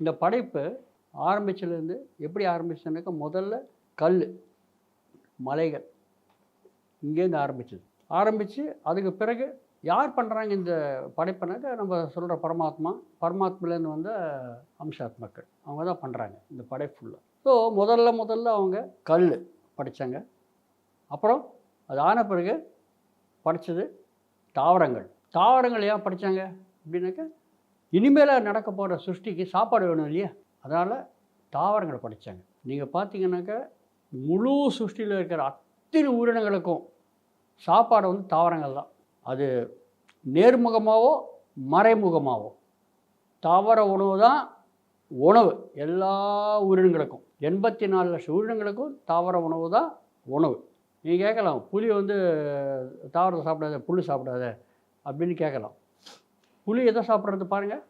இந்த படைப்பு ஆரம்பிச்சதுலேருந்து எப்படி ஆரம்பிச்சதுனாக்கா முதல்ல கல் மலைகள் இங்கேருந்து ஆரம்பிச்சது. ஆரம்பித்து அதுக்கு பிறகு யார் பண்ணுறாங்க இந்த படைப்புனாக்கா நம்ம சொல்கிற பரமாத்மா பரமாத்மிலேருந்து வந்த அம்சாத்மக்கள் அவங்க தான் பண்ணுறாங்க இந்த படைப்பு ஃபுல்லாக ஸோ முதல்ல முதல்ல அவங்க கல் படித்தாங்க அப்புறம் அது ஆன பிறகு படித்தது தாவரங்கள். தாவரங்கள் ஏன் படித்தாங்க அப்படின்னாக்கா இனிமேல் நடக்க போகிற சிருஷ்டிக்கு சாப்பாடு வேணும் இல்லையா? அதனால் தாவரங்களை படித்தாங்க நீங்கள் பார்த்தீங்கன்னாக்கா முழு சிருஷ்டியில் இருக்கிற அத்தனை உயிரினங்களுக்கும் சாப்பாடு வந்து தாவரங்கள் தான். அது நேர்முகமாகவோ மறைமுகமாகவோ தாவர உணவு தான் உணவு எல்லா உயிரினங்களுக்கும். எண்பத்தி நாலு லட்சம் உயிரினங்களுக்கும் தாவர உணவு தான் உணவு. நீங்கள் கேட்கலாம் புலி வந்து தாவரத்தை சாப்பிடாத புல் சாப்பிடாத அப்படின்னு கேட்கலாம். புலி எதை சாப்பிட்றது பாருங்கள்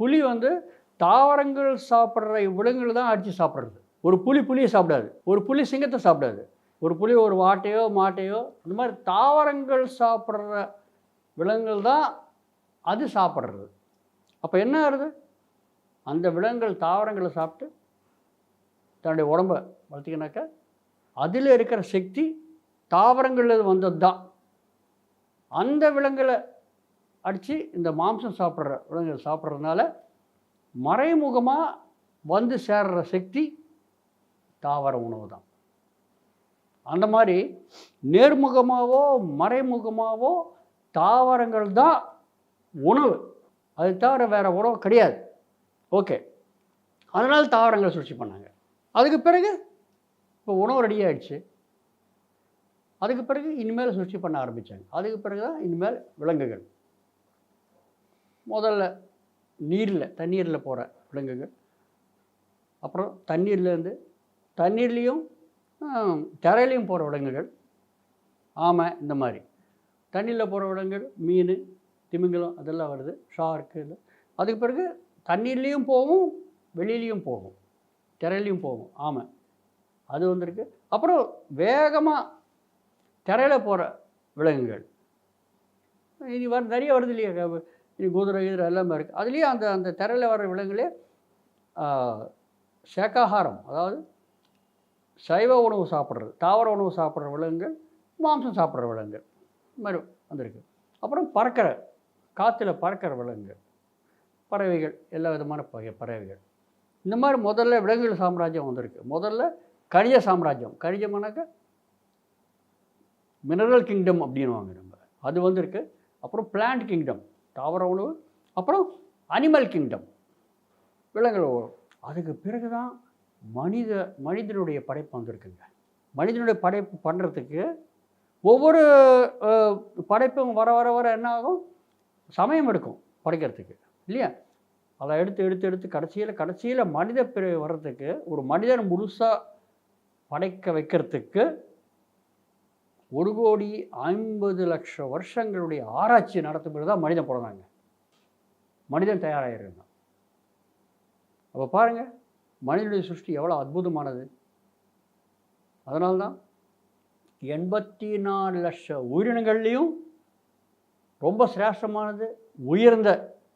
புலி வந்து தாவரங்கள் சாப்பிட்ற விலங்குகள் தான் அடித்து சாப்பிட்றது. ஒரு புலி புளியை சாப்பிடாது. ஒரு புலி சிங்கத்தை சாப்பிடாது. ஒரு புலி ஒரு வாட்டையோ மாட்டையோ இந்த மாதிரி தாவரங்கள் சாப்பிட்ற விலங்குகள் தான் அது சாப்பிட்றது. அப்போ என்ன ஆகுது? அந்த விலங்குகள் தாவரங்களை சாப்பிட்டு தன்னுடைய உடம்பை வளர்த்திக்கினாக்கா அதில் இருக்கிற சக்தி தாவரங்களில் வந்தது தான் அந்த விலங்குகளை அடித்து இந்த மாம்சம் சாப்பிட்ற விலங்குகள் சாப்பிட்றதுனால மறைமுகமாக வந்து சேர்ற சக்தி தாவர உணவு தான் அந்த மாதிரி நேர்முகமாகவோ மறைமுகமாகவோ தாவரங்கள் தான் உணவு. அது தவிர வேறு உணவு கிடையாது. ஓகே. அதனால் தாவரங்களை சுழற்சி பண்ணாங்க. அதுக்கு பிறகு இப்போ உணவு ரெடி ஆயிடுச்சு. அதுக்கு பிறகு இனிமேல் சுழற்சி பண்ண ஆரம்பித்தாங்க அதுக்கு பிறகு தான் இனிமேல் விலங்குகள். முதல்ல நீரில் தண்ணீரில் போகிற விலங்குகள். அப்புறம் தண்ணீர்லேருந்து தண்ணீர்லேயும் தரையிலையும் போகிற விலங்குகள். ஆமை இந்த மாதிரி. தண்ணியில் போகிற விலங்குகள் மீன் திமிங்கலம் அதெல்லாம் வருது. ஷார்க்கு இல்லை அதுக்கு பிறகு தண்ணீர்லேயும் போகும் வெளியிலையும் போகும். திரையிலையும் போகும் ஆமை. அது வந்திருக்கு. அப்புறம் வேகமாக தரையில் போகிற விலங்குகள். இனி வர நிறைய வருது இல்லையா? இனி குதிரை குதிரை எல்லாமே இருக்குது அதுலேயும் அந்த அந்த திரையில் வர விலங்குகளே சேக்காகாரம் அதாவது சைவ உணவு சாப்பிட்றது தாவர உணவு சாப்பிட்ற விலங்குகள் மாம்சம் சாப்பிட்ற விலங்குகள் இந்த மாதிரி வந்திருக்கு. அப்புறம் பறக்கிற காற்றுல பறக்கிற விலங்குகள் பறவைகள் எல்லா விதமான பகை பறவைகள். இந்த மாதிரி முதல்ல விலங்குகள் சாம்ராஜ்யம் வந்திருக்கு. முதல்ல கனிஜ சாம்ராஜ்யம். கனிஜம்னாக்க மினரல் கிங்டம் அப்படின்வாங்க நம்ம. அது வந்திருக்கு. அப்புறம் பிளான்ட் கிங்டம் தாவர உணவு அப்புறம் அனிமல் கிங்டம் விலங்குகள் உணவு. அதுக்கு பிறகு தான் மனித மனிதனுடைய படைப்பு வந்திருக்குங்க. மனிதனுடைய படைப்பு பண்ணுறதுக்கு ஒவ்வொரு படைப்பும் வர வர வர என்ன ஆகும்? சமயம் எடுக்கும் படைக்கிறதுக்கு இல்லையா? அதை எடுத்து எடுத்து எடுத்து கடைசியில் கடைசியில் மனித பிறவி வர்றதுக்கு ஒரு மனிதன் முழுசாக படைக்க வைக்கிறதுக்கு ஒரு கோடி ஐம்பது லட்சம் வருஷங்களுடைய ஆராய்ச்சி நடத்தும் தான் மனிதன் பிறந்தாங்க. மனிதன் தயாராகிருந்தான் அப்போ பாருங்கள் மனிதனுடைய சிருஷ்டி எவ்வளோ அற்புதமானது. அதனால்தான் எண்பத்தி நாலு லட்சம் உயிரினங்கள்லேயும் ரொம்ப சிரேஷ்டமானது உயர்ந்த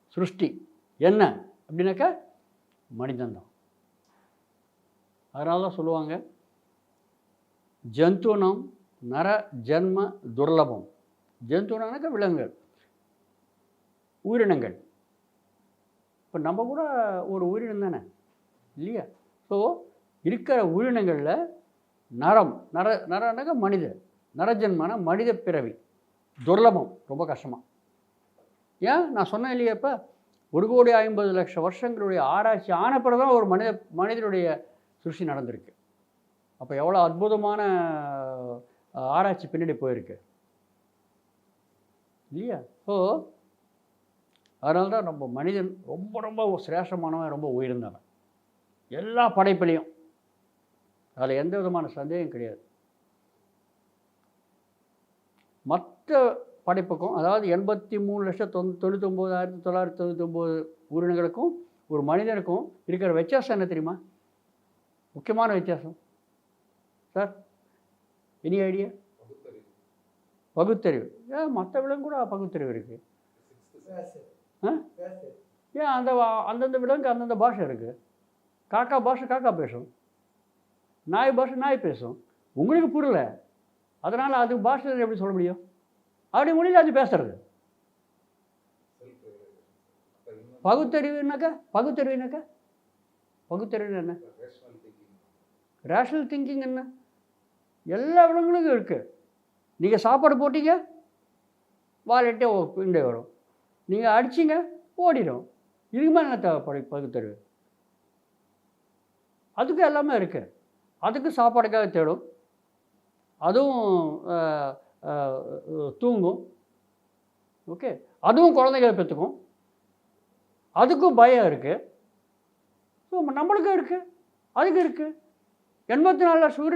சிருஷ்டி. என்ன? அப்படின்னாக்கா மனிதன்தான் அதனால தான் சொல்லுவாங்க ஜந்துனம் நர ஜன்ம துர்லபம். ஜந்துனாக்க விலங்குகள் உயிரினங்கள். இப்போ நம்ம கூட ஒரு உயிரினம் தானே இல்லையா? ஸோ இருக்கிற உயிரினங்களில் நரம் நர நரனாக்க மனித நரஜன்மான மனித பிறவி. துர்லபம் ரொம்ப கஷ்டமாக ஏன்? நான் சொன்னேன் இல்லையா இப்போ? ஒரு கோடி ஐம்பது லட்சம் வருஷங்களுடைய ஆராய்ச்சி ஆன பிறகு தான் ஒரு மனித மனிதனுடைய சுருஷி நடந்திருக்கு. அப்போ எவ்வளோ அற்புதமான ஆராய்ச்சி பின்னாடி போயிருக்கு. இல்லையா? ஸோ அதனால தான் நம்ம மனிதன் ரொம்ப ரொம்ப சிரேஷ்டமானவன் ரொம்ப உயர்ந்தவன். எல்லா படைப்பிலையும். அதில் எந்த விதமான சந்தேகம் கிடையாது. மற்ற படைப்புக்கும் அதாவது எண்பத்தி மூணு லட்சம் தொண்ணூ தொண்ணூத்தொம்போதாயிரத்தி தொள்ளாயிரத்தி தொண்ணூத்தொம்போது உயிரினங்களுக்கும் ஒரு மனிதனுக்கும் இருக்கிற வித்தியாசம் என்ன தெரியுமா? முக்கியமான வித்தியாசம். சார் எனி ஐடியா பகுத்தறிவு. ஏன் மற்ற கூட பகுத்தறிவு இருக்குது ஆ? ஏன் அந்த அந்தந்த விலங்கு அந்தந்த பாஷை இருக்குது காக்கா பாஷை காக்கா பேசும். நாய் பாஷை நாய் பேசும். உங்களுக்கு புரியல. அதனால் அது பாஷை எப்படி சொல்ல முடியும்? அப்படி மொழியில் அது பேசுறது. பகுத்தறிவுனாக்கா? பகுத்தறிவுனாக்கா? பகுத்தறிவு என்ன? ரேஷனல் திங்கிங் என்ன? எல்லா விலங்குகளுக்கும் இருக்குது நீங்கள் சாப்பாடு போட்டீங்க வாலெட்டே பிண்டே வரும். நீங்கள் அடிச்சிங்க ஓடிடும். இதுக்கு மேலே என்ன தேவைப்படு பகுத்தறிவு. அதுக்கு எல்லாமே இருக்குது அதுக்கு சாப்பாடுக்காக தேடும். அதுவும் தூங்கும். ஓகே? அதுவும் குழந்தைகளை பெற்றுக்கும். அதுக்கும் பயம் இருக்குது ஸோ நம்மளுக்கும் இருக்குது அதுக்கு இருக்குது எண்பத்தி நாலு லட்சம்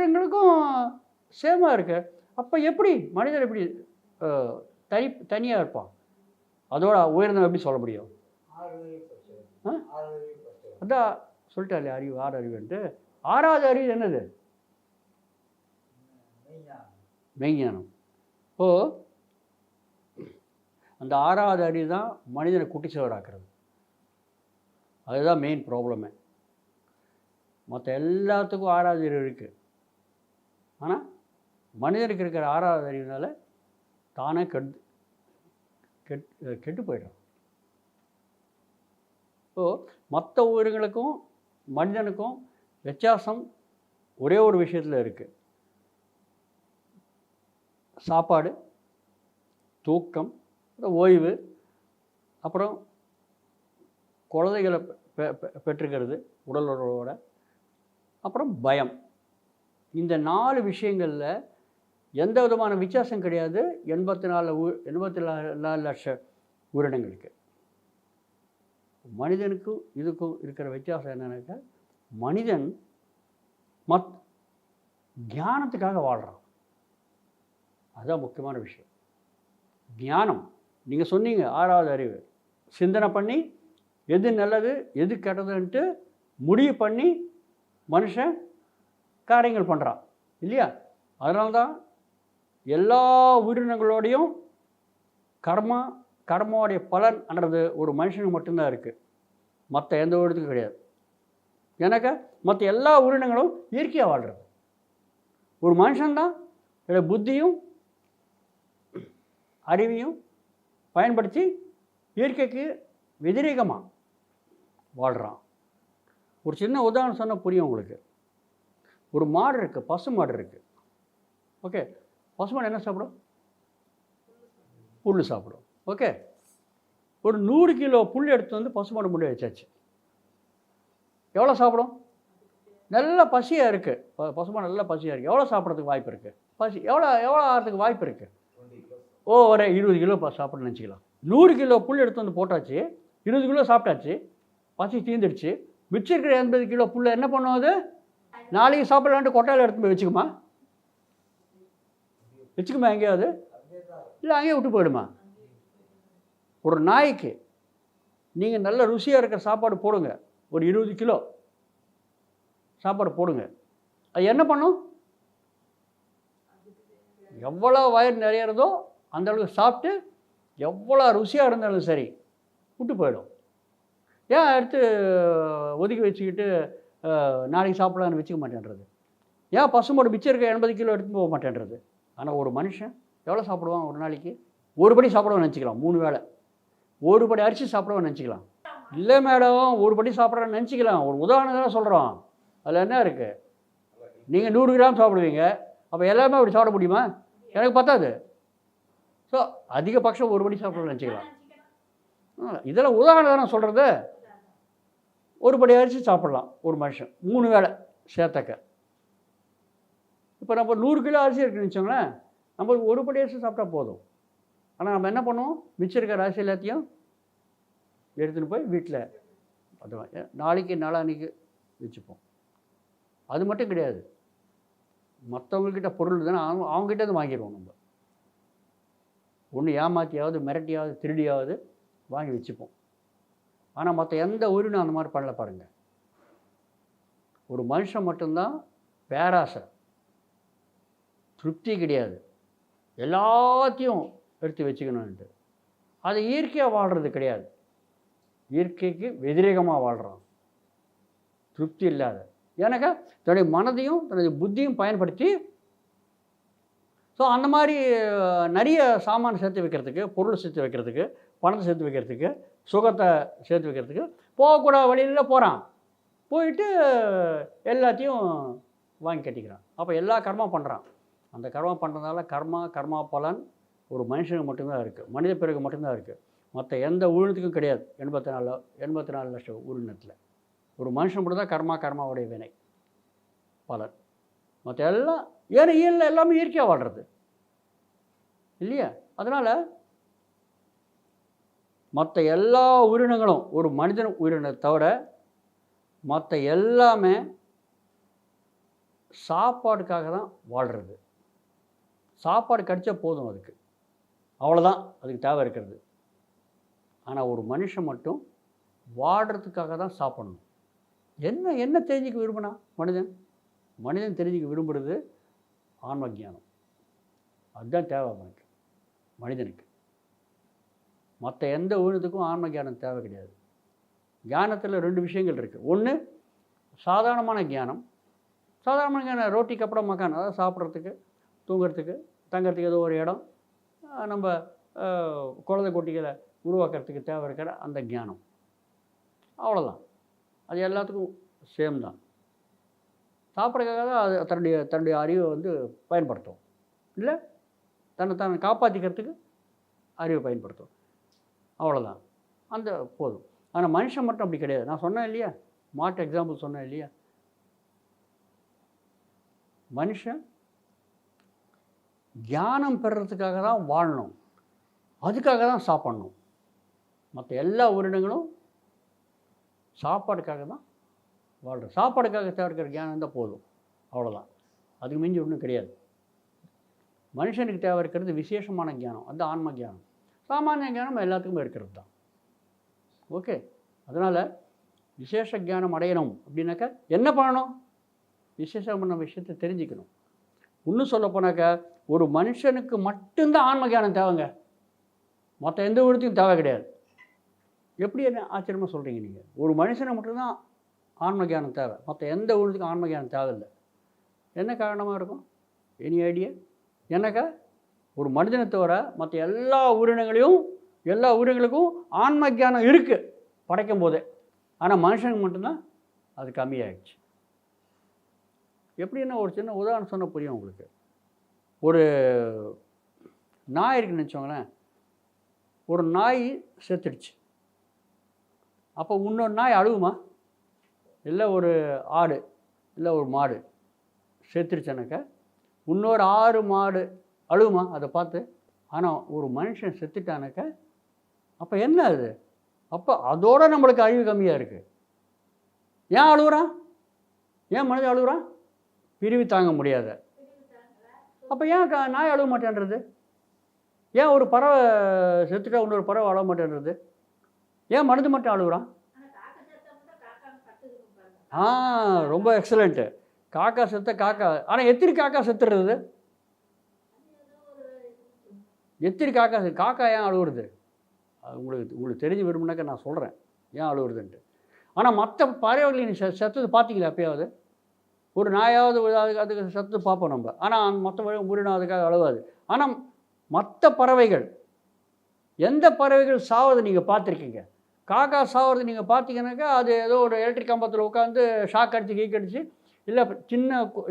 சேமாக இருக்கு. அப்போ எப்படி மனிதர் எப்படி தனி தனியாக இருப்பான்? அதோட உயர்ந்தவன் எப்படி சொல்ல முடியும்? ஆ? அதான் சொல்லிட்டாலே அறிவு ஆறு அறிவுன்ட்டு ஆறாவது அறிவு என்னது? மெய்ஞானம். இப்போ அந்த ஆறாவது அறிவு தான் மனிதனை குட்டிச்சவராக்குறது அதுதான் மெயின் ப்ராப்ளமே மற்ற எல்லாத்துக்கும் ஆராதியர் இருக்குது ஆனால் மனிதனுக்கு இருக்கிற ஆராதனையினால் தானே கெட் கெட் கெட்டு போயிடும். ஸோ மற்ற உயிர்களுக்கும் மனிதனுக்கும் வித்தியாசம் ஒரே ஒரு விஷயத்தில் இருக்குது சாப்பாடு தூக்கம் ஓய்வு அப்புறம் குழந்தைகளை பெ- பெற்றுக்கிறது உடலோட அப்புறம் பயம். இந்த நாலு விஷயங்களில் எந்த விதமான வித்தியாசம் கிடையாது. எண்பத்தி நாலு உ எண்பத்தி நாலு நாலு லட்சம் உயிரினங்களுக்கு மனிதனுக்கும் இதுக்கும் இருக்கிற வித்தியாசம் என்னன்னாக்கா மனிதன் மத் தியானத்துக்காக வாழ்கிறான் அதுதான் முக்கியமான விஷயம். தியானம் நீங்கள் சொன்னீங்க ஆறாவது அறிவு. சிந்தனை பண்ணி எது நல்லது எது கெட்டதுன்ட்டு முடிவு பண்ணி மனுஷன் காரியங்கள் பண்ணுறான் இல்லையா? அதனால தான் எல்லா உயிரினங்களோடையும் கர்மா கர்மாவுடைய பலன்ன்றது ஒரு மனுஷனுக்கு மட்டும்தான் இருக்குது மற்ற எந்த உயிரினத்துக்கும் கிடையாது. எனக்கு மற்ற எல்லா உயிரினங்களும் இயற்கையாக வாழ்கிறது ஒரு மனுஷன்தான் என்னோட புத்தியும் அறிவையும் பயன்படுத்தி இயற்கைக்கு வெதிரீகமாக வாழ்கிறான் ஒரு சின்ன உதாரணம் சொன்னால் புரியும் உங்களுக்கு. ஒரு மாடு இருக்குது பசு மாடு இருக்குது ஓகே பசு மாடு என்ன சாப்பிடும்? புல் சாப்பிடும். ஓகே ஒரு நூறு கிலோ புல் எடுத்து வந்து பசு மாடு முடி வச்சாச்சு. எவ்வளோ சாப்பிடும்? நல்ல பசியாக இருக்குது ப பசுமாடு நல்ல பசியாக இருக்குது எவ்வளோ சாப்பிட்றதுக்கு வாய்ப்பு இருக்குது பசி எவ்வளோ எவ்வளோ ஆகிறதுக்கு வாய்ப்பு இருக்குது ஓ ஒரு இருபது கிலோ ப நினச்சிக்கலாம். நூறு கிலோ புல் எடுத்து வந்து போட்டாச்சு. இருபது கிலோ சாப்பிட்டாச்சு. பசி தீர்ந்துடுச்சு. மிச்சம் இருக்கிற எண்பது கிலோ புல்லை என்ன பண்ணும் அது? நாளைக்கு சாப்பிட்லான்ட்டு கொட்டாயில் எடுத்து போய் வச்சுக்குமா? வச்சுக்குமா எங்கேயாவது? இல்லை அங்கேயே விட்டு போயிடுமா? ஒரு நாய்க்கு நீங்கள் நல்ல ருசியாக இருக்கிற சாப்பாடு போடுங்க. ஒரு இருபது கிலோ சாப்பாடு போடுங்க. அது என்ன பண்ணும்? எவ்வளோ வயிறு நிறையிறதோ அந்த அளவுக்கு சாப்பிட்டு எவ்வளோ ருசியாக இருந்தாலும் சரி விட்டு போயிடும். ஏன் எடுத்து ஒதுக்கி வச்சுக்கிட்டு நாளைக்கு சாப்பிடலான்னு வச்சுக்க மாட்டேன்றது? ஏன் பசுமோட மிச்சம் இருக்க எண்பது கிலோ எடுத்து போக மாட்டேன்றது? ஆனால் ஒரு மனுஷன் எவ்வளோ சாப்பிடுவான் ஒரு நாளைக்கு? ஒரு படி சாப்பிடுவான்னு நினச்சிக்கலாம் மூணு வேளை. ஒரு படி அரிசி சாப்பிடுவான்னு நினச்சிக்கலாம். இல்லை மேடம் ஒரு படி சாப்பிட்றேன்னு நினச்சிக்கலாம். ஒரு உதாரணம் சொல்கிறோம் அதில் என்ன இருக்குது நீங்கள் நூறு கிராம் சாப்பிடுவீங்க. அப்போ எல்லாமே அப்படி சாப்பிட முடியுமா? எனக்கு பத்தாது. ஸோ அதிகபட்சம் ஒரு படி சாப்பிடணும்னு நினச்சிக்கலாம். இதெல்லாம் உதாரணம் தானே சொல்கிறது ஒரு படி அரிசி சாப்பிட்லாம் ஒரு மனுஷன். மூணு வேளை சேர்த்தக்க. இப்போ நம்ம நூறு கிலோ அரிசி இருக்குன்னு வச்சோங்களேன் நம்ம ஒரு படி அரிசி சாப்பிட்டா போதும். ஆனால் நம்ம என்ன பண்ணுவோம்? மிச்சம் இருக்கிற அரிசி எல்லாத்தையும் எடுத்துகிட்டு போய் வீட்டில் அது நாளைக்கு நாளான்னைக்கு வச்சுப்போம். அது மட்டும் கிடையாது. மற்றவங்கக்கிட்ட பொருள் தானே அவங்க அவங்ககிட்ட இருந்து வாங்கிடுவோம் நம்ம. ஒன்று ஏமாத்தியாவது மிரட்டியாவது திருடியாவது வாங்கி வச்சுப்போம். ஆனால் மற்ற எந்த உயிரினும் அந்த மாதிரி பண்ணல பாருங்கள் ஒரு மனுஷன் மட்டும்தான் பேராசை. திருப்தி கிடையாது. எல்லாத்தையும் எடுத்து வச்சுக்கணுன்ட்டு அது இயற்கையாக வாழ்கிறது கிடையாது. இயற்கைக்கு வெதிரேகமாக வாழ்கிறான் திருப்தி இல்லாத. ஏன்னாக்கா தன்னுடைய மனதையும் தன்னுடைய புத்தியும் பயன்படுத்தி ஸோ அந்த மாதிரி நிறைய சாமான் சேர்த்து வைக்கிறதுக்கு பொருள் சேர்த்து வைக்கிறதுக்கு பணத்தை சேர்த்து வைக்கிறதுக்கு சுகத்தை சேர்த்து வைக்கிறதுக்கு போகக்கூடாத வழியில் போகிறான் போயிட்டு எல்லாத்தையும் வாங்கி கட்டிக்கிறான். அப்போ எல்லா கர்மா பண்ணுறான் அந்த கர்மா பண்ணுறதால கர்மா கர்மா பலன் ஒரு மனுஷனுக்கு மட்டும்தான் இருக்குது மனித பிறகு மட்டும்தான் இருக்குது மற்ற எந்த உயிரினத்துக்கும் கிடையாது. எண்பத்தி நாலு எண்பத்தி நாலு லட்சம் உயிரினத்தில். ஒரு மனுஷன் மட்டும் தான் கர்மா கர்மாவுடைய வினை. பலன். மற்ற எல்லாம் ஏன்னா இயல்ல எல்லாமே இயற்கையாக வாழ்கிறது இல்லையா? அதனால் மற்ற எல்லா உயிரினங்களும் ஒரு மனிதன் உயிரினத்தை தவிர மற்ற எல்லாமே சாப்பாடுக்காக தான் வாழ்கிறது சாப்பாடு கிடைச்சா போதும் அதுக்கு. அவ்வளோதான் அதுக்கு தேவை இருக்கிறது. ஆனால் ஒரு மனுஷன் மட்டும் வாடுறதுக்காக தான் சாப்பிடணும். என்ன என்ன தெரிஞ்சுக்க விரும்பினா? மனிதன். மனிதன் தெரிஞ்சுக்க விரும்புகிறது ஆன்ம ஞானம். அதுதான் தேவை அவனுக்கு. மனிதனுக்கு. மற்ற எந்த ஊனத்துக்கும் ஆன்ம ஞானம் தேவை கிடையாது. ஞானத்தில் ரெண்டு விஷயங்கள் இருக்குது ஒன்று சாதாரணமான ஞானம். சாதாரணமான ஞானம் ரோட்டி கப்படம் மக்கான் அதாவது சாப்பிட்றதுக்கு தூங்குறதுக்கு தங்கிறதுக்கு ஏதோ ஒரு இடம் நம்ம குழந்தை குட்டிகளை உருவாக்குறதுக்கு தேவை இருக்கிற அந்த ஞானம். அவ்வளோதான் அது எல்லாத்துக்கும் சேம் தான். சாப்பிட்றதுக்காக தான் அது தன்னுடைய தன்னுடைய அறிவை வந்து பயன்படுத்தும். இல்லை தன்னை தன்னை காப்பாற்றிக்கிறதுக்கு அறிவை பயன்படுத்தும். அவ்வளோதான் அந்த போதும். ஆனால் மனுஷன் மட்டும் அப்படி கிடையாது. நான் சொன்னேன் இல்லையா? மாட்டு எக்ஸாம்பிள் சொன்னேன் இல்லையா? மனுஷன் தியானம் பெறுறதுக்காக தான் வாழணும். அதுக்காக தான் சாப்பிடணும். மற்ற எல்லா உயிரினங்களும் சாப்பாடுக்காக தான் வாழ்கிறோம் சாப்பாடுக்காக தேவைக்கிற தியானம் தான் இருந்தால் போதும். அவ்வளோதான் அதுக்கு மிஞ்சி ஒன்றும் கிடையாது. மனுஷனுக்கு தேவை இருக்கிறது விசேஷமான ஞானம். அது ஆன்ம ஞானம். சாமானிய ஞானம் எல்லாத்துக்குமே இருக்கிறது தான். ஓகே. அதனால் விசேஷ ஞானம் அடையணும் அப்படின்னாக்கா என்ன பண்ணணும்? விசேஷம் பண்ண விஷயத்தை தெரிஞ்சுக்கணும். இன்னும் சொல்ல போனாக்கா ஒரு மனுஷனுக்கு மட்டும்தான் ஆன்ம ஞானம் தேவைங்க. மற்ற எந்த விதத்தையும் தேவை கிடையாது. எப்படி என்ன ஆச்சரியமாக சொல்கிறீங்க நீங்கள் ஒரு மனுஷனை மட்டும்தான் ஆன்ம ஞானம் தேவை. மற்ற எந்த உயிரினத்துக்கும் ஆன்ம ஞானம் தேவையில்லை. என்ன காரணமாக இருக்கும்? எனி ஐடியா என்னக்கா? ஒரு மனிதனை தவிர மற்ற எல்லா உயிரினங்களையும் எல்லா உயிரினங்களுக்கும் ஆன்ம இருக்குது படைக்கும் போதே. ஆனால் மனுஷனுக்கு மட்டும்தான் அது கம்மியாயிடுச்சு. எப்படின்னா ஒரு சின்ன உதாரணம் சொன்ன புரியும் உங்களுக்கு. ஒரு நாய் இருக்குன்னு வச்சோங்களேன் ஒரு நாய் செத்துடுச்சு. அப்போ இன்னொரு நாய் அழுகுமா இல்லை ஒரு ஆடு இல்லை ஒரு மாடு. செத்துருச்சுனாக்கா இன்னொரு ஆறு மாடு அழுகுமா? அதை பார்த்து ஆனால் ஒரு மனுஷன் செத்துட்டானாக்க அப்போ என்ன அது? அப்போ அதோட நம்மளுக்கு அழிவு கம்மியாக இருக்குது ஏன் அழுகுறான் ஏன் மனதை அழுகுறான் பிரிவு தாங்க முடியாத. அப்போ ஏன் க- நாய் அழுக மாட்டேன்றது? ஏன் ஒரு பறவை செத்துட்டா இன்னொரு பறவை அழ மாட்டேன்றது? ஏன் மனது மட்டும் அழுகுறான் ஆ ரொம்ப எக்ஸலண்ட்டு காக்கா செத்த காக்கா ஆனால் எத்திரி காக்கா செத்துடுறது எத்திரி காக்கா காக்கா ஏன் அழுகுறது உங்களுக்கு உங்களுக்கு தெரிஞ்சு விரும்புனாக்க நான் சொல்கிறேன் ஏன் அழுகுறதுன்ட்டு ஆனால் மற்ற பறவைகளை நீ செ செத்தது பார்த்தீங்களா எப்பயாவது? ஒரு நாயாவது அதுக்கு அதுக்கு செத்து பார்ப்போம் நம்ம. ஆனால் மற்ற உயிரினம் அதுக்காக அழுவாது. ஆனால் மற்ற பறவைகள் எந்த பறவைகள் சாவது நீங்கள் பார்த்துருக்கீங்க காக்கா சாவது நீங்கள் பார்த்தீங்கன்னாக்கா அது ஏதோ ஒரு எலக்ட்ரிக் கம்பத்தில் உட்காந்து ஷாக் அடித்து கீக்கடிச்சு இல்லை சின்ன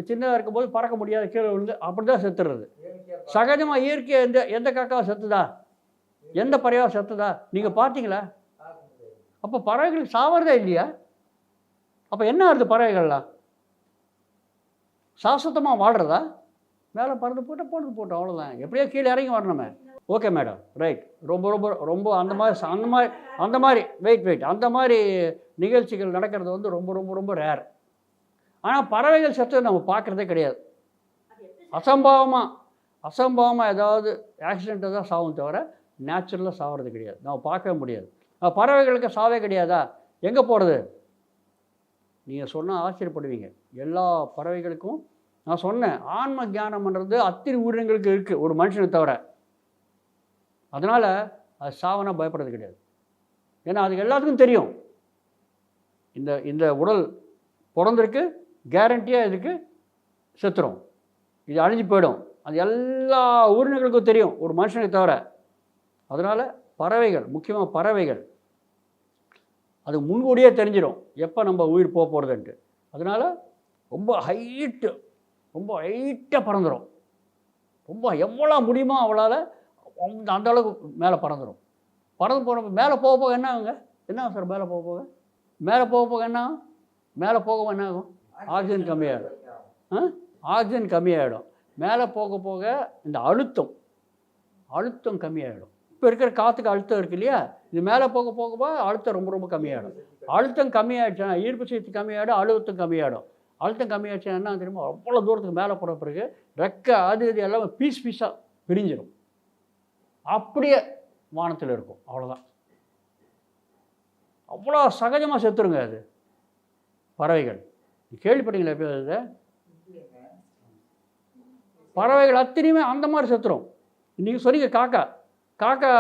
சின்னதாக இருக்கும்போது பறக்க முடியாத கீழே விழுந்து அப்படி தான் செத்துறது சகஜமாக இயற்கையாக எந்த எந்த காக்காவை செத்துதா? எந்த பறவையாக செத்துதா? நீங்கள் பார்த்தீங்களா? அப்போ பறவைகள் சாவறதே இல்லையா? அப்போ என்ன ஆகுது பறவைகள்லாம்? சாஸ்வத்தமாக வாழ்கிறதா மேலே பறந்து போட்டால் போட்டு போட்டோம் அவ்வளோதான் எப்படியோ கீழே இறங்கி வரணுமே ஓகே மேடம் ரைட் ரொம்ப ரொம்ப ரொம்ப அந்த மாதிரி அந்த மாதிரி அந்த மாதிரி வெயிட் வெயிட் அந்த மாதிரி நிகழ்ச்சிகள் நடக்கிறது வந்து ரொம்ப ரொம்ப ரொம்ப ரேர் ஆனால் பறவைகள் செத்து நம்ம பார்க்குறதே கிடையாது. அசம்பாவமாக அசம்பாவமாக ஏதாவது ஆக்சிடெண்ட்டை தான் சாவும் தவிர நேச்சுரலாக சாகிறது கிடையாது. நம்ம பார்க்கவே முடியாது. பறவைகளுக்கு சாவே கிடையாதா? எங்கே போகிறது நீங்கள் சொன்னால் ஆச்சரியப்படுவீங்க. எல்லா பறவைகளுக்கும் நான் சொன்னேன் ஆன்ம ஞானம்ன்றது அத்தனை உயிரினங்களுக்கு இருக்குது ஒரு மனுஷனை தவிர. அதனால் அது சாவனா பயப்படுறது கிடையாது. ஏன்னா அதுக்கு எல்லாத்துக்கும் தெரியும். இந்த இந்த உடல் பிறந்திருக்கு கேரண்டியாக இதுக்கு செத்துரும். இது அழிஞ்சு போயிடும். அது எல்லா உயிரினங்களுக்கும் தெரியும் ஒரு மனுஷனுக்கு தவிர. அதனால் பறவைகள் முக்கியமாக பறவைகள் அது முன்கூடியே தெரிஞ்சிடும் எப்போ நம்ம உயிர் போக போகிறதுன்ட்டு அதனால் ரொம்ப ஹைட்டு ரொம்ப ஹைட்டாக பறந்துடும் ரொம்ப எவ்வளோ முடியுமோ அவளால் அந்த அந்த அளவுக்கு மேலே பறந்துடும் பறந்து போகிற மேலே போக போக என்ன ஆகுங்க? என்ன சார் மேலே போக போக? மேலே போக போக என்ன மேலே போக என்ன ஆகும்? ஆக்சிஜன் கம்மியாகிடும் ஆக்சிஜன் கம்மியாகிடும் மேலே போக போக இந்த அழுத்தம் அழுத்தம் கம்மியாகிடும் இப்போ இருக்கிற காற்றுக்கு அழுத்தம் இருக்கு இல்லையா? இது மேலே போக போக போக அழுத்தம் ரொம்ப ரொம்ப கம்மியாகிடும் அழுத்தம் கம்மியாகிடுச்சுன்னா ஈர்ப்பு சக்தி கம்மியாகிடும் அழுத்தம் கம்மியாகிடும் அழுத்தம் கம்மியாகிடுச்சுன்னா என்ன தெரியுமா? அவ்வளோ தூரத்துக்கு மேலே போகிற பிறகு ரெக்க அது இது எல்லாமே பீஸ் பீஸாக பிரிஞ்சிடும் அப்படியே வானத்தில் இருக்கும். அவ்வளோதான் அவ்வளோ சகஜமாக செத்துருங்க அது. பறவைகள். கேள்விப்பட்டீங்களா எப்போ பறவைகள் அத்தனையுமே அந்த மாதிரி செத்துரும். நீங்கள் சொன்னீங்க காக்கா. காக்கா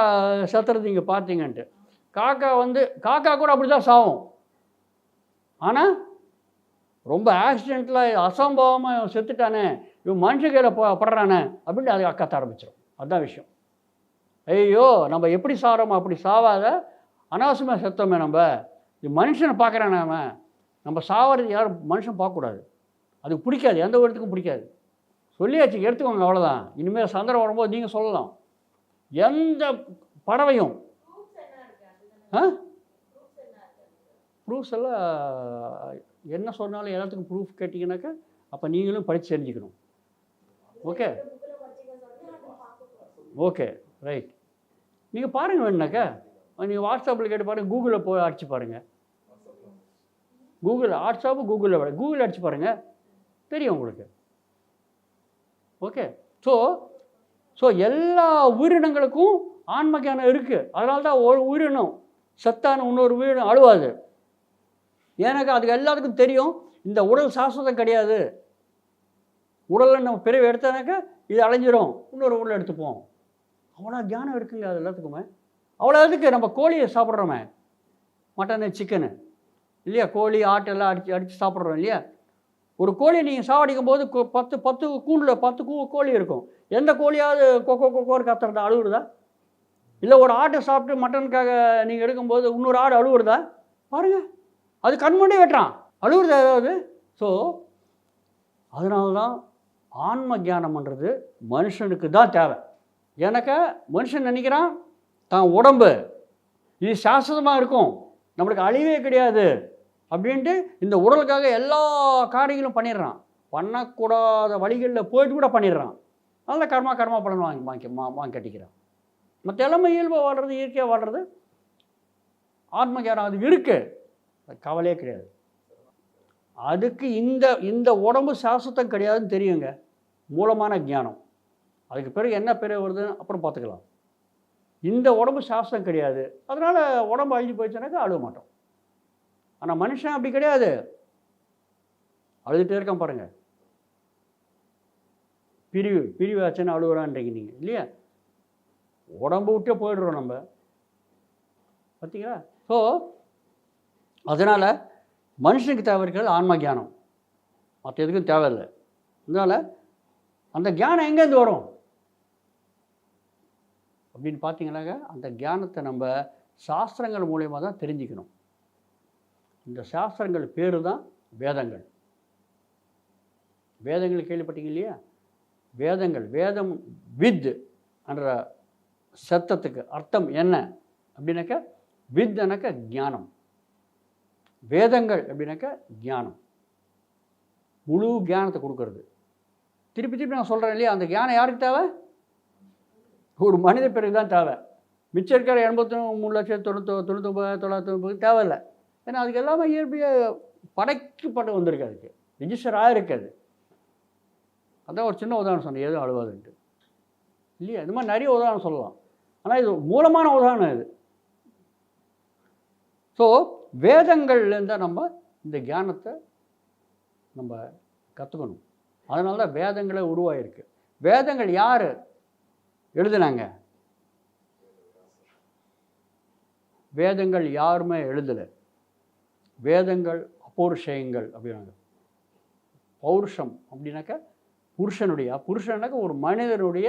செத்துறது நீங்கள் பார்த்தீங்கன்ட்டு. காக்கா வந்து காக்கா கூட அப்படி தான் சாவும். ஆனால் ரொம்ப ஆக்சிடெண்ட்டில் அசம்பவமாக செத்துட்டானே இவன் மனுஷ கையில் படுறானே அப்படின்ட்டு அது அக்கத்த ஆரம்பிச்சிடும் அதுதான் விஷயம். ஐயோ நம்ம எப்படி சாகிறோமோ அப்படி சாவாத அனாவசியமாக செத்தோமே நம்ம. இது மனுஷனை பார்க்குறானே அவன். நம்ம சாவறது யாரும் மனுஷன் பார்க்கக்கூடாது. அதுக்கு பிடிக்காது எந்த இடத்துக்கும் பிடிக்காது. சொல்லியாச்சு எடுத்துக்கோங்க அவ்வளோதான் இனிமேல் சந்திரம் வரும்போது நீங்கள் சொல்லலாம். எந்த பறவையும் ஆ? ப்ரூஃப்ஸ் எல்லாம் என்ன சொன்னாலும் எல்லாத்துக்கும் ப்ரூஃப் கேட்டிங்கனாக்கா அப்போ நீங்களும் படித்து தெரிஞ்சுக்கணும். ஓகே ஓகே ரைட் நீங்கள் பாருங்கள் வேணுனாக்கா நீங்கள் வாட்ஸ்அப்பில் கேட்டு பாருங்கள் கூகுளில் போய் அடிச்சு பாருங்கள் கூகுள் வாட்ஸ்அப்பு கூகுளில் விட கூகுள் அடிச்சு பாருங்கள் தெரியும் உங்களுக்கு. ஓகே ஸோ ஸோ எல்லா உயிரினங்களுக்கும் ஆன்ம கியானம் இருக்குது அதனால தான் ஒரு உயிரினம் சத்தான இன்னொரு உயிரினம் அழுவாது. ஏன்னாக்கா அதுக்கு எல்லாத்துக்கும் தெரியும். இந்த உடல் சாஸ்வதம் கிடையாது. உடலில் நம்ம பிறவி எடுத்தானாக்கா இது அலைஞ்சிரும் இன்னொரு உடல் எடுத்துப்போம். அவ்வளோ தியானம் இருக்குங்க அது எல்லாத்துக்குமே. அவ்வளோ அதுக்கு நம்ம கோழியை சாப்பிட்றோமே. மட்டனு சிக்கனு இல்லையா? கோழி ஆட்டெல்லாம் அடித்து அடித்து சாப்பிட்றோம் இல்லையா? ஒரு கோழியை நீங்கள் சாவடிக்கும் போது பத்து பத்து கூண்டில் பத்து கூ கோழி இருக்கும். எந்த கோழியாவது கொக்கோ கொக்கோன்னு கத்துறதா? அழுகுறதா இல்லை ஒரு ஆட்டை சாப்பிட்டு மட்டனுக்காக நீங்கள் எடுக்கும்போது இன்னொரு ஆடு அழுகுறதா பாருங்கள் அது கண்முன்னே வெட்டுறான். அழுகுறதா ஏதாவது? ஸோ அதனால தான் ஆன்ம ஞானம்ன்றது மனுஷனுக்கு தான் தேவை. எனக்கு மனுஷன் நினைக்கிறான் தான் உடம்பு. இது சாஸ்வதமாக இருக்கும். நம்மளுக்கு அழிவே கிடையாது. அப்படின்ட்டு இந்த உடலுக்காக எல்லா காரியங்களும் பண்ணிடுறான். பண்ணக்கூடாத வழிகளில் போயிட்டு கூட பண்ணிடுறான். நல்ல கர்மா கர்மா பலன் வாங்கி வாங்கி மா வாங்கி கட்டிக்கிறான். மற்ற எல்லாமே இயல்பாக வாழ்கிறது இயற்கையாக வாழ்கிறது ஆத்ம அது இருக்குது அது கவலையே கிடையாது. அதுக்கு இந்த இந்த உடம்பு சாஸ்வத்தம் கிடையாதுன்னு தெரியுங்க. மூலமான ஞானம். அதுக்கு பிறகு என்ன பிறகு வருதுன்னு அப்புறம் பார்த்துக்கலாம். இந்த உடம்பு சாஸ்திரம் கிடையாது. அதனால் உடம்பு அழிஞ்சு போயிடுச்சுனாக்கா அழுக மாட்டோம். ஆனால் மனுஷன் அப்படி கிடையாது. அழுதுகிட்டே இருக்கான் பாருங்க. பிரிவு பிரிவு ஆச்சுன்னு அழுகுறான்றீங்க நீங்கள் இல்லையா? உடம்பு விட்டே போயிடுறோம் நம்ம. பார்த்தீங்களா ஸோ அதனால் மனுஷனுக்கு தேவை இருக்கிறது ஆன்ம ஞானம். மற்ற எதுக்கும் தேவையில்லை அதனால் அந்த ஞானம் எங்கேருந்து வரும்? அப்படின்னு பார்த்தீங்கன்னாக்க அந்த ஞானத்தை நம்ம சாஸ்திரங்கள் மூலயமா தான் தெரிஞ்சுக்கணும். இந்த சாஸ்திரங்கள் பேர் தான் வேதங்கள். வேதங்கள் கேள்விப்பட்டீங்க இல்லையா? வேதங்கள் வேதம் வித் என்ற சத்தத்துக்கு அர்த்தம் என்ன? அப்படின்னாக்கா வித் எனக்க ஞானம். வேதங்கள் அப்படின்னாக்கா ஞானம். முழு ஞானத்தை கொடுக்கறது. திருப்பி திருப்பி நான் சொல்கிறேன் இல்லையா? அந்த ஞானம் யாருக்கு தேவை? ஒரு மனித பிறகு தான் தேவை. மிச்சம் இருக்கிற எண்பத்தி மூணு லட்சம் தொண்ணூத்தொ தொண்ணூத்தொம்பது தொள்ளாயிரத்தி தேவையில்லை. ஏன்னா அதுக்கு எல்லாமே இயற்பியாக படைக்கப்பட்டு வந்திருக்கு அதுக்கு. ரிஜிஸ்டர் ஆகிருக்காது அதான் ஒரு சின்ன உதாரணம் சொன்னேன் எதுவும் அழுவாதுன்ட்டு. இல்லையா இது மாதிரி நிறைய உதாரணம் சொல்லலாம். ஆனால் இது மூலமான உதாரணம் இது. ஸோ வேதங்கள்லேருந்து நம்ம இந்த ஞானத்தை நம்ம கற்றுக்கணும் அதனால தான் வேதங்களே உருவாயிருக்கு. வேதங்கள் யார்? எழுதுனாங்க. வேதங்கள் யாருமே எழுதலை. வேதங்கள் அபௌருஷயங்கள் அப்படின்னாங்க. பௌருஷம் அப்படின்னாக்கா புருஷனுடைய புருஷனாக்கா ஒரு மனிதனுடைய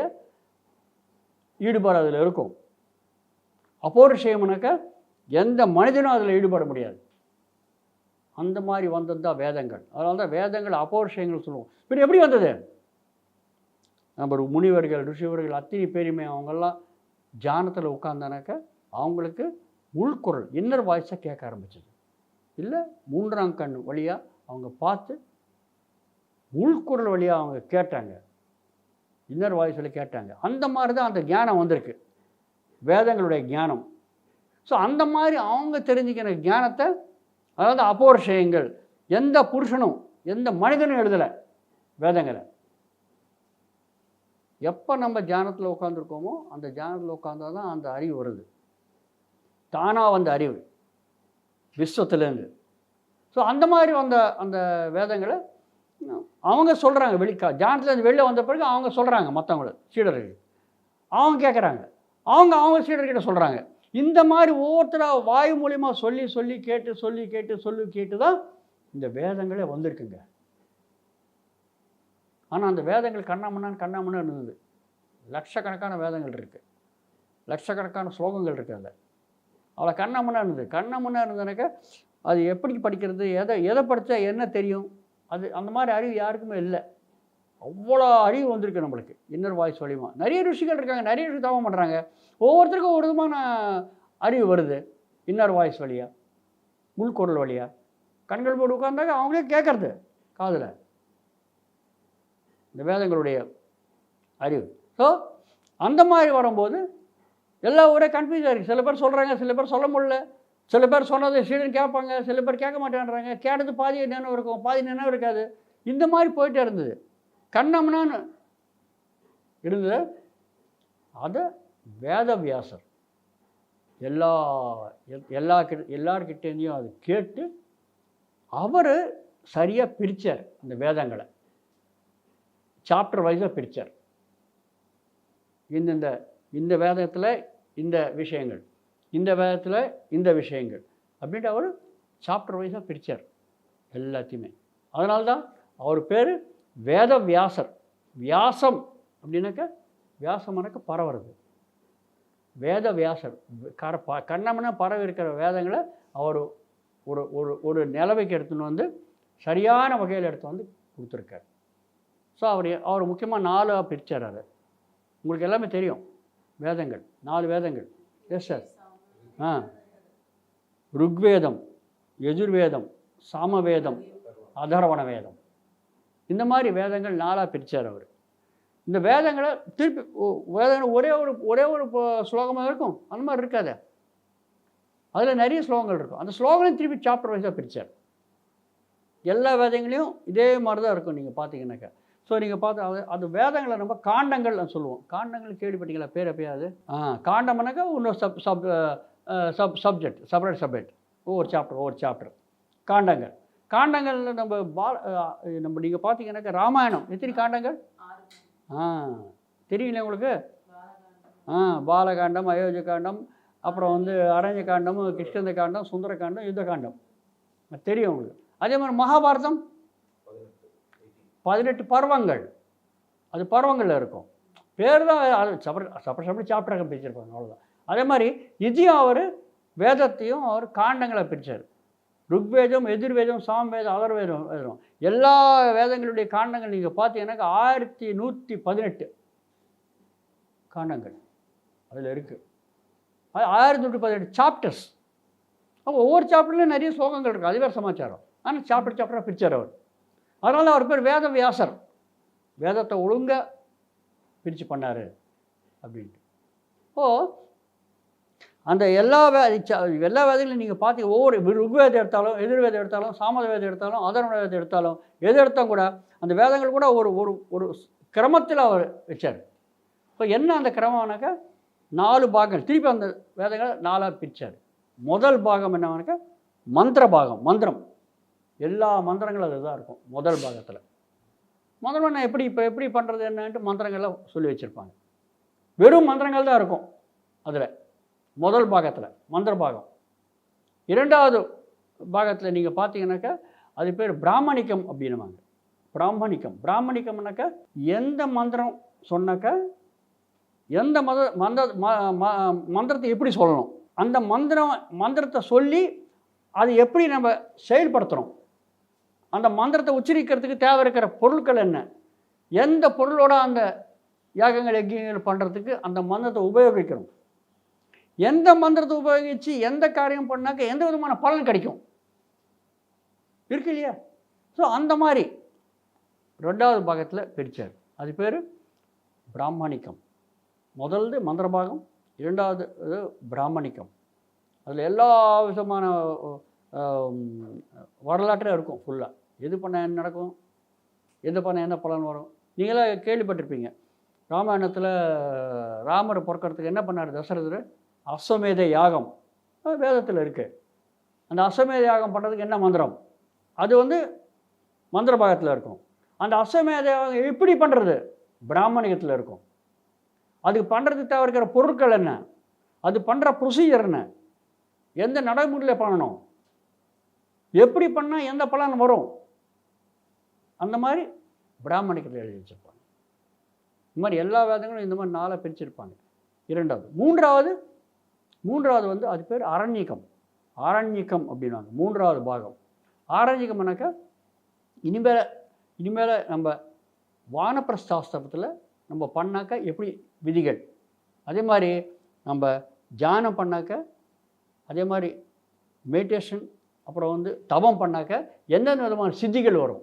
ஈடுபாடு அதில் இருக்கும். அபௌருஷயம்னாக்கா எந்த மனிதனும் அதில் ஈடுபட முடியாது. அந்த மாதிரி வந்தது தான் வேதங்கள். அதனால தான் வேதங்கள் அபௌருஷயங்கள் சொல்லுவோம். இப்படி எப்படி வந்தது? நம்ம ஒரு முனிவர்கள் ரிஷிவர்கள் அத்தனை பேருமே அவங்கெல்லாம் ஜானத்தில் உட்காந்தானாக்கா அவங்களுக்கு உள்குரல் இன்னர் வாய்ஸை கேட்க ஆரம்பிச்சது. இல்லை மூன்றாம் கண் வழியாக அவங்க பார்த்து உள்குரல் வழியாக அவங்க கேட்டாங்க. இன்னர் வாய்ஸில் கேட்டாங்க. அந்த மாதிரி தான் அந்த ஞானம் வந்திருக்கு. வேதங்களுடைய ஞானம். ஸோ அந்த மாதிரி அவங்க தெரிஞ்சுக்கிற ஞானத்தை அதாவது அபோர்ஷயங்கள் எந்த புருஷனும் எந்த மனிதனும் எழுதலை வேதங்களை. எப்போ நம்ம தியானத்தில் உட்காந்துருக்கோமோ அந்த தியானத்தில் உட்காந்தா தான் அந்த அறிவு வருது. தானாக வந்த அறிவு. விஸ்வத்துலேருந்து ஸோ அந்த மாதிரி வந்த அந்த வேதங்களை அவங்க சொல்கிறாங்க வெளிக்கா தியானத்துலேருந்து வெளில வந்த பிறகு அவங்க சொல்கிறாங்க மற்றவங்கள சீடர்கள். அவங்க கேட்குறாங்க அவங்க அவங்க சீடர்கிட்ட சொல்கிறாங்க இந்த மாதிரி ஒவ்வொருத்தராக வாய் மூலிமா சொல்லி சொல்லி கேட்டு சொல்லி கேட்டு சொல்லி கேட்டு தான் இந்த வேதங்களே வந்திருக்குங்க. ஆனால் அந்த வேதங்கள் கண்ணாமண்ணான் கண்ணாமண்ணா இருந்தது. லட்சக்கணக்கான வேதங்கள் இருக்குது லட்சக்கணக்கான ஸ்லோகங்கள் இருக்குது அதில். அவளை கண்ணாமண்ணா இருந்தது. கண்ணாமண்ணா இருந்ததுனாக்கா அது எப்படி படிக்கிறது? எதை எதை படித்தா என்ன தெரியும்? அது அந்த மாதிரி அறிவு யாருக்குமே இல்லை. அவ்வளோ அறிவு வந்திருக்கு நம்மளுக்கு. இன்னர் வாய்ஸ் வழிமா நிறைய ருஷிகள் இருக்காங்க. நிறைய ருஷி தவம் பண்ணுறாங்க ஒவ்வொருத்தருக்கும் ஒரு விதமான அறிவு வருது. இன்னர் வாய்ஸ் வழியாக உள்குரல் வழியாக கண்கள் போட்டு உட்காந்தாக்க அவங்களே கேட்கறது காதில். இந்த வேதங்களுடைய அறிவு. ஸோ அந்த மாதிரி வரும்போது எல்லா ஒரே கன்ஃபியூஸாக இருக்குது சில பேர் சொல்கிறாங்க சில பேர் சொல்ல முடியல. சில பேர் சொன்னதை சீடன் கேட்பாங்க சில பேர் கேட்க மாட்டேன்றாங்க. கேட்டது பாதி நினைவு இருக்கும் பாதி நினைவு இருக்காது. இந்த மாதிரி போயிட்டே இருந்தது. கண்ணம்னான்னு இருந்தது. அதை வேதவியாசர் எல்லா எல்லா எல்லார்கிட்டேருந்தையும் அது கேட்டு அவர் சரியாக பிரித்தார் அந்த வேதங்களை. சாப்டர் வைஸாக பிரித்தார் இந்தந்த இந்த வேதத்தில் இந்த விஷயங்கள் இந்த வேதத்தில் இந்த விஷயங்கள் அப்படின்ட்டு அவர் சாப்டர் வைஸாக பிரித்தார் எல்லாத்தையுமே. அதனால தான் அவர் பேர் வேத வியாசர் வியாசம் அப்படின்னாக்க வியாசம்னாக்க பரவுறது. வேத வியாசர் கர ப கண்ணம்னா பரவி இருக்கிற வேதங்களை அவர் ஒரு ஒரு ஒரு நிலவைக்கு எடுத்துன்னு வந்து சரியான வகையில் எடுத்து வந்து கொடுத்துருக்கார். ஸோ அவர் அவர் முக்கியமாக நாலாக பிரித்தார் அதை உங்களுக்கு எல்லாமே தெரியும். வேதங்கள் நாலு வேதங்கள். எஸ் சார் ஆ. ருக்வேதம் யஜுர்வேதம் சாமவேதம் அதர்வண வேதம். இந்த மாதிரி வேதங்கள் நாலாக பிரித்தார் அவர். இந்த வேதங்களை திருப்பி வேதங்கள் ஒரே ஒரு ஒரே ஒரு ஸ்லோகமாக இருக்கும். அந்த மாதிரி இருக்காது. அதில் நிறைய ஸ்லோகங்கள் இருக்கும். அந்த ஸ்லோகங்களையும் திருப்பி சாப்டர் வைஸாக பிரித்தார் எல்லா வேதங்களையும் இதே மாதிரி தான் இருக்கும் நீங்கள் பார்த்தீங்கன்னாக்கா ஸோ நீங்கள் பார்த்து அது அது வேதங்களை நம்ம காண்டங்கள்னு சொல்லுவோம். காண்டங்கள் கேள்விப்பட்டீங்களா? பேர் எப்பயாவது ஆ காண்டம்னாக்கா இன்னொரு sub sub sub subject separate subject ஒவ்வொரு சாப்டர் ஒவ்வொரு சாப்டர் காண்டங்கள். காண்டங்கள்ல நம்ம பா நம்ம நீங்கள் பார்த்தீங்கன்னாக்கா ராமாயணம். எத்தனை காண்டங்கள்? ஆ தெரியல உங்களுக்கு? ஆ பாலகாண்டம் அயோத்திய காண்டம் அப்புறம் வந்து அரண்ய காண்டம் கிருஷ்ணந்த காண்டம் சுந்தர காண்டம் யுத்த காண்டம் தெரியும் உங்களுக்கு. அதே மாதிரி மகாபாரதம்? பதினெட்டு பருவங்கள். அது பருவங்களில் இருக்கும். பேர் தான் அது சப்பர சப்பர சப்பர சாப்பிட்றாங்க பிரிச்சிருப்பாங்க அவ்வளோதான் அதே மாதிரி இதையும் அவர் வேதத்தையும் அவர் காண்டங்களை பிரித்தார் ருக்வேதம் எதிர்வேதம் சாம்வேதம் அதர்வேதம் வேதம். எல்லா வேதங்களுடைய காண்டங்கள் நீங்கள் பார்த்தீங்கன்னாக்கா ஆயிரத்தி நூற்றி பதினெட்டு காண்டங்கள் அதில் இருக்குது அது ஆயிரத்தி நூற்றி பதினெட்டு சாப்டர்ஸ் அப்போ ஒவ்வொரு சாப்டர்லையும் நிறைய ஸ்லோகங்கள் இருக்குது அது வேறு சமாச்சாரம். ஆனால் சாப்டர் சாப்டராக பிரிச்சார் அவர். அதனால் அவர் பேர் வேத வியாசர் வேதத்தை ஒழுங்காக பிரித்து பண்ணார் அப்படின்ட்டு. ஓ அந்த எல்லா வே எல்லா வேதங்களையும் நீங்கள் பார்த்து ஒவ்வொரு ருக்வேதம் எடுத்தாலும் எதிர்வேதம் எடுத்தாலும் சாமத வேதம் எடுத்தாலும் அதனோட வேதம் எடுத்தாலும் எது எடுத்தால் கூட அந்த வேதங்கள் கூட ஒரு ஒரு ஒரு கிரமத்தில் அவர் வச்சார். இப்போ என்ன அந்த கிரமம்னாக்கா நாலு பாகங்கள் திருப்பி அந்த வேதங்களை நாலாக பிரித்தார் முதல் பாகம் என்னன்னாக்கா மந்திர பாகம் மந்திரம். எல்லா மந்திரங்களும் அதுதான் இருக்கும் முதல் பாகத்தில். முதல்ல நான் எப்படி இப்போ எப்படி பண்ணுறது என்னன்ட்டு மந்திரங்களை சொல்லி வச்சுருப்பாங்க. வெறும் மந்திரங்கள் தான் இருக்கும் அதில் முதல் பாகத்தில் மந்திர பாகம். இரண்டாவது பாகத்தில் நீங்கள் பார்த்தீங்கன்னாக்கா அது பேர் பிராமணிக்கம் அப்படின்னுவாங்க. பிராமணிக்கம். பிராமணிக்கம்னாக்கா எந்த மந்திரம் சொன்னாக்கா எந்த மத மந்த ம- ம- மந்திரத்தை எப்படி சொல்லணும் அந்த மந்திரம் மந்திரத்தை சொல்லி அது எப்படி நம்ம செயல்படுத்துகிறோம் அந்த மந்திரத்தை உச்சரிக்கிறதுக்கு தேவை இருக்கிற பொருட்கள் என்ன? எந்த பொருளோட அந்த யாகங்கள் யஜ்யங்கள் பண்ணுறதுக்கு அந்த மந்திரத்தை உபயோகிக்கிறோம் எந்த மந்திரத்தை உபயோகித்து எந்த காரியம் பண்ணாக்க எந்த விதமான பலன் கிடைக்கும்? இருக்கு இல்லையா? ஸோ அந்த மாதிரி. ரெண்டாவது பாகத்தில் பிரித்தார் அது பேர் பிராமணிக்கம். முதல்து மந்திர பாகம் இரண்டாவது பிராமணிக்கம். அதில் எல்லா விதமான வரலாற்றே இருக்கும் ஃபுல்லாக எது பண்ண என்ன நடக்கும்? எது பண்ண என்ன பலன் வரும்? நீங்களே கேள்விப்பட்டிருப்பீங்க. ராமாயணத்தில் ராமரை பிறக்கறதுக்கு என்ன பண்ணார் தசரதர்? அஸ்வமேத யாகம். வேதத்தில் இருக்குது அந்த அஸ்வமேத யாகம் பண்ணுறதுக்கு என்ன மந்திரம்? அது வந்து மந்திர பாகத்தில் இருக்கும். அந்த அஸ்வமேத யாகம் எப்படி பண்ணுறது பிராமணிகத்தில் இருக்கும். அதுக்கு பண்ணுறதுக்கு தேவை இருக்கிற பொருட்கள் என்ன? அது பண்ணுற ப்ரொசீஜர் என்ன? எந்த நடைமுறையில் பண்ணணும்? எப்படி பண்ணால் எந்த பலன் வரும்? அந்த மாதிரி பிராமணிக்கத்தில் எழுதி வச்சிருப்பாங்க. இந்த மாதிரி எல்லா வேதங்களும் இந்த மாதிரி நாளாக பிரிச்சிருப்பாங்க. இரண்டாவது. மூன்றாவது மூன்றாவது வந்து அது பேர் அரண்யகம். ஆரண்யகம் அப்படின்னாங்க. மூன்றாவது பாகம். ஆரண்யகம்னாக்க இனிமேல் இனிமேல் நம்ம வானப்பிரஸ்தாஸ்திரத்தில் நம்ம பண்ணாக்க எப்படி விதிகள்? அதே மாதிரி நம்ம தியானம் பண்ணாக்க அதே மாதிரி மெடிடேஷன் அப்புறம் வந்து தவம் பண்ணாக்க எந்தெந்த விதமான சித்திகள் வரும்?